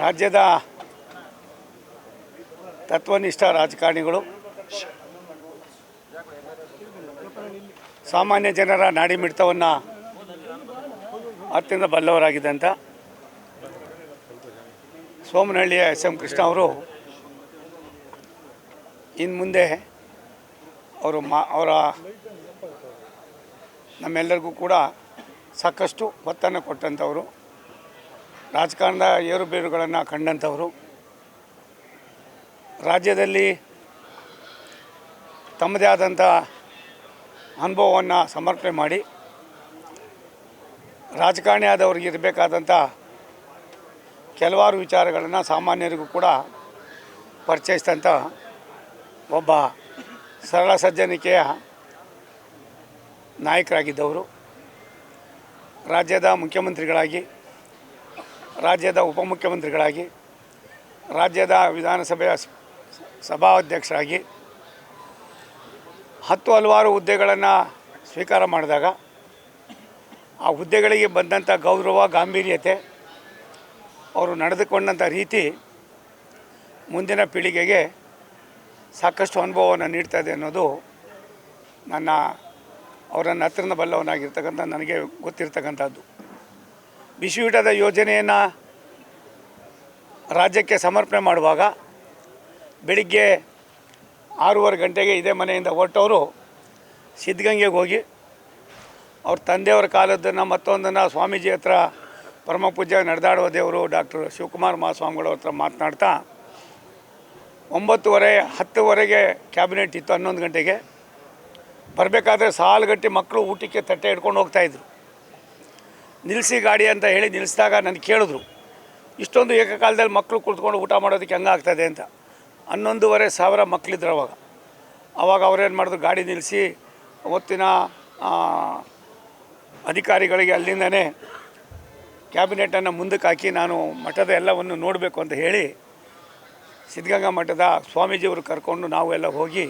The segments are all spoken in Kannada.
ರಾಜ್ಯದ ತತ್ವನಿಷ್ಠ ರಾಜಕಾರಣಿಗಳು, ಸಾಮಾನ್ಯ ಜನರ ನಾಡಿ ಮಿಡಿತವನ್ನು ಅತ್ಯಂತ ಬಲ್ಲವರಾಗಿದ್ದಂಥ ಸೋಮನಹಳ್ಳಿಯ ಎಸ್ ಎಂ ಕೃಷ್ಣ ಅವರು ಇನ್ನು ಮುಂದೆ ಅವರು ಮಾ, ಅವರ ನಮ್ಮೆಲ್ಲರಿಗೂ ಕೂಡ ಸಾಕಷ್ಟು ಒತ್ತನ್ನು ಕೊಟ್ಟಂಥವರು ರಾಜಕಾರಣದ ಏರುಪೇರುಗಳನ್ನು ಕಂಡಂಥವರು. ರಾಜ್ಯದಲ್ಲಿ ತಮ್ಮದೇ ಆದಂಥ ಅನುಭವವನ್ನು ಸಮರ್ಪಣೆ ಮಾಡಿ, ರಾಜಕಾರಣಿ ಆದವ್ರಿಗೆ ಇರಬೇಕಾದಂಥ ಕೆಲವಾರು ವಿಚಾರಗಳನ್ನು ಸಾಮಾನ್ಯರಿಗೂ ಕೂಡ ಪರಿಚಯಿಸಿದಂಥ ಒಬ್ಬ ಸರಳ ಸಜ್ಜನಿಕೆಯ ನಾಯಕರಾಗಿದ್ದವರು. ರಾಜ್ಯದ ಮುಖ್ಯಮಂತ್ರಿಗಳಾಗಿ ರಾಜ್ಯದ ಉಪಮುಖ್ಯಮಂತ್ರಿಗಳಾಗಿ, ರಾಜ್ಯದ ವಿಧಾನಸಭೆಯ ಸಭಾಧ್ಯಕ್ಷರಾಗಿ ಹತ್ತು ಹಲವಾರು ಹುದ್ದೆಗಳನ್ನು ಸ್ವೀಕಾರ ಮಾಡಿದಾಗ, ಆ ಹುದ್ದೆಗಳಿಗೆ ಬಂದಂಥ ಗೌರವ, ಗಾಂಭೀರ್ಯತೆ, ಅವರು ನಡೆದುಕೊಂಡಂಥ ರೀತಿ ಮುಂದಿನ ಪೀಳಿಗೆಗೆ ಸಾಕಷ್ಟು ಅನುಭವವನ್ನು ನೀಡ್ತದೆ ಅನ್ನೋದು ನನ್ನ, ಅವರನ್ನು ಹತ್ತಿರದ ಬಲ್ಲವನಾಗಿರ್ತಕ್ಕಂಥ ನನಗೆ ಗೊತ್ತಿರ್ತಕ್ಕಂಥದ್ದು. ಬಿಸಿಯೂಟದ ಯೋಜನೆಯನ್ನು ರಾಜ್ಯಕ್ಕೆ ಸಮರ್ಪಣೆ ಮಾಡುವಾಗ ಬೆಳಿಗ್ಗೆ ಆರೂವರೆ ಗಂಟೆಗೆ ಇದೇ ಮನೆಯಿಂದ ಹೊರಟವರು ಸಿದ್ಧಗಂಗೆಗೆ ಹೋಗಿ ಅವ್ರ ತಂದೆಯವರ ಕಾಲದ್ದನ್ನು ಮತ್ತೊಂದನ್ನು ಸ್ವಾಮೀಜಿ ಹತ್ರ ಪರಮ ಪೂಜ್ಯ ನಡೆದಾಡುವ ದೇವರು ಡಾಕ್ಟರ್ ಶಿವಕುಮಾರ್ ಮಹಾಸ್ವಾಮಿಗಳ ಹತ್ರ ಮಾತನಾಡ್ತಾ ಒಂಬತ್ತುವರೆ, ಹತ್ತುವರೆಗೆ ಕ್ಯಾಬಿನೆಟ್ ಇತ್ತು, ಹನ್ನೊಂದು ಗಂಟೆಗೆ. ಬರಬೇಕಾದ್ರೆ ಸಾಲುಗಟ್ಟಿ ಮಕ್ಕಳು ಊಟಕ್ಕೆ ತಟ್ಟೆ ಹಿಡ್ಕೊಂಡು ಹೋಗ್ತಾಯಿದ್ರು ನಿಲ್ಲಿಸಿ ಗಾಡಿ ಅಂತ ಹೇಳಿ ನಿಲ್ಲಿಸಿದಾಗ ನನಗೆ ಕೇಳಿದ್ರು, ಇಷ್ಟೊಂದು ಏಕಕಾಲದಲ್ಲಿ ಮಕ್ಕಳು ಕುಳಿತುಕೊಂಡು ಊಟ ಮಾಡೋದಕ್ಕೆ ಹೆಂಗಾಗ್ತದೆ ಅಂತ. ಹನ್ನೊಂದುವರೆ ಸಾವಿರ ಮಕ್ಕಳಿದ್ರು ಅವಾಗ. ಅವಾಗ ಅವ್ರೇನು ಮಾಡಿದ್ರು, ಗಾಡಿ ನಿಲ್ಲಿಸಿ ಅವತ್ತಿನ ಅಧಿಕಾರಿಗಳಿಗೆ ಅಲ್ಲಿಂದನೇ ಕ್ಯಾಬಿನೆಟನ್ನು ಮುಂದಕ್ಕೆ ಹಾಕಿ ನಾನು ಮಠದ ಎಲ್ಲವನ್ನು ನೋಡಬೇಕು ಅಂತ ಹೇಳಿ ಸಿದ್ಧಗಂಗಾ ಮಠದ ಸ್ವಾಮೀಜಿಯವರು ಕರ್ಕೊಂಡು ನಾವು ಎಲ್ಲ ಹೋಗಿ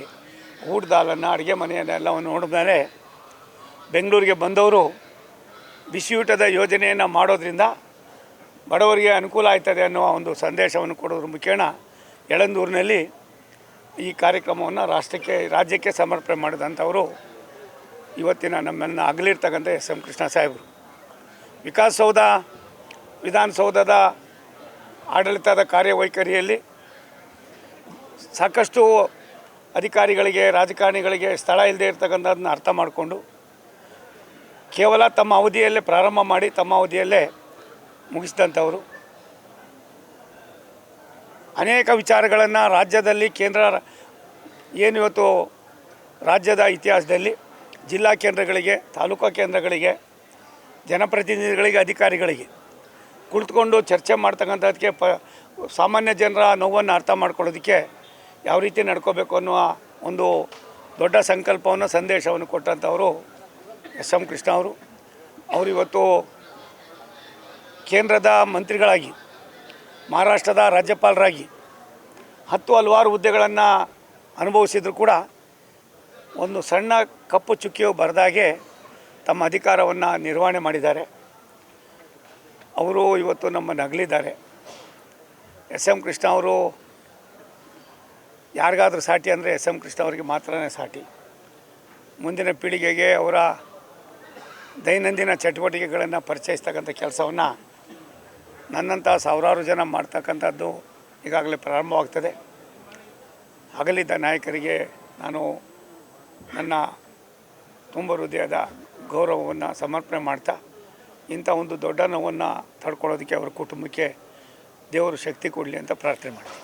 ಊಟದ ಹಾಲನ್ನು ಅಡುಗೆ ಮನೆಯನ್ನೆಲ್ಲವನ್ನು ನೋಡಿದ್ಮೇಲೆ ಬೆಂಗಳೂರಿಗೆ ಬಂದವರು ಬಿಸಿಯೂಟದ ಯೋಜನೆಯನ್ನು ಮಾಡೋದ್ರಿಂದ ಬಡವರಿಗೆ ಅನುಕೂಲ ಆಯ್ತದೆ ಅನ್ನುವ ಒಂದು ಸಂದೇಶವನ್ನು ಕೊಡೋದ್ರ ಮುಖೇನ ಯಳಂದೂರಿನಲ್ಲಿ ಈ ಕಾರ್ಯಕ್ರಮವನ್ನು ರಾಷ್ಟ್ರಕ್ಕೆ, ರಾಜ್ಯಕ್ಕೆ ಸಮರ್ಪಣೆ ಮಾಡಿದಂಥವರು ಇವತ್ತಿನ ನಮ್ಮನ್ನು ಅಗಲಿರ್ತಕ್ಕಂಥ ಎಸ್ ಎಂ ಕೃಷ್ಣ ಸಾಹೇಬರು. ವಿಕಾಸಸೌಧ, ವಿಧಾನಸೌಧದ ಆಡಳಿತದ ಕಾರ್ಯವೈಖರಿಯಲ್ಲಿ ಸಾಕಷ್ಟು ಅಧಿಕಾರಿಗಳಿಗೆ, ರಾಜಕಾರಣಿಗಳಿಗೆ ಸ್ಥಳ ಇಲ್ಲದೆ ಇರ್ತಕ್ಕಂಥದನ್ನ ಅರ್ಥ ಮಾಡಿಕೊಂಡು ಕೇವಲ ತಮ್ಮ ಅವಧಿಯಲ್ಲೇ ಪ್ರಾರಂಭ ಮಾಡಿ ತಮ್ಮ ಅವಧಿಯಲ್ಲೇ ಮುಗಿಸಿದಂಥವರು. ಅನೇಕ ವಿಚಾರಗಳನ್ನು ರಾಜ್ಯದಲ್ಲಿ, ಕೇಂದ್ರ ಏನು ಇವತ್ತು ರಾಜ್ಯದ ಇತಿಹಾಸದಲ್ಲಿ, ಜಿಲ್ಲಾ ಕೇಂದ್ರಗಳಿಗೆ, ತಾಲೂಕಾ ಕೇಂದ್ರಗಳಿಗೆ, ಜನಪ್ರತಿನಿಧಿಗಳಿಗೆ, ಅಧಿಕಾರಿಗಳಿಗೆ ಕುಳಿತುಕೊಂಡು ಚರ್ಚೆ ಮಾಡ್ತಕ್ಕಂಥದ್ದಕ್ಕೆ ಪ, ಸಾಮಾನ್ಯ ಜನರ ನೋವನ್ನು ಅರ್ಥ ಮಾಡ್ಕೊಳ್ಳೋದಕ್ಕೆ ಯಾವ ರೀತಿ ನಡ್ಕೋಬೇಕು ಅನ್ನುವ ಒಂದು ದೊಡ್ಡ ಸಂಕಲ್ಪವನ್ನು, ಸಂದೇಶವನ್ನು ಕೊಟ್ಟಂಥವರು ಎಸ್ ಎಂ ಕೃಷ್ಣ ಅವರು. ಅವರಿವತ್ತು ಕೇಂದ್ರದ ಮಂತ್ರಿಗಳಾಗಿ, ಮಹಾರಾಷ್ಟ್ರದ ರಾಜ್ಯಪಾಲರಾಗಿ ಹತ್ತು ಹಲವಾರು ಹುದ್ದೆಗಳನ್ನು ಅನುಭವಿಸಿದ್ರು ಕೂಡ ಒಂದು ಸಣ್ಣ ಕಪ್ಪು ಚುಕ್ಕಿಯು ಬರೆದಾಗೆ ತಮ್ಮ ಅಧಿಕಾರವನ್ನು ನಿರ್ವಹಣೆ ಮಾಡಿದ್ದಾರೆ. ಅವರು ಇವತ್ತು ನಮ್ಮನ್ನು ಅಗಲಿದ್ದಾರೆ ಎಸ್ ಎಂ ಕೃಷ್ಣ ಅವರು ಯಾರಿಗಾದ್ರೂ ಸಾಟಿ ಅಂದರೆ ಎಸ್ ಎಂ ಕೃಷ್ಣ ಅವರಿಗೆ ಮಾತ್ರನೇ ಸಾಟಿ. ಮುಂದಿನ ಪೀಳಿಗೆಗೆ ಅವರ ದೈನಂದಿನ ಚಟುವಟಿಕೆಗಳನ್ನು ಪರಿಚಯಿಸ್ತಕ್ಕಂಥ ಕೆಲಸವನ್ನು ನನ್ನಂಥ ಸಾವಿರಾರು ಜನ ಮಾಡ್ತಕ್ಕಂಥದ್ದು ಈಗಾಗಲೇ ಪ್ರಾರಂಭವಾಗ್ತದೆ. ಅಗಲಿದ್ದ ನಾಯಕರಿಗೆ ನಾನು ನನ್ನ ತುಂಬ ಹೃದಯದ ಗೌರವವನ್ನು ಸಮರ್ಪಣೆ ಮಾಡ್ತಾ, ಇಂಥ ಒಂದು ದೊಡ್ಡ ನೋವನ್ನು ತಡ್ಕೊಳ್ಳೋದಕ್ಕೆ ಅವರ ಕುಟುಂಬಕ್ಕೆ ದೇವರು ಶಕ್ತಿ ಕೊಡಲಿ ಅಂತ ಪ್ರಾರ್ಥನೆ ಮಾಡ್ತೀನಿ.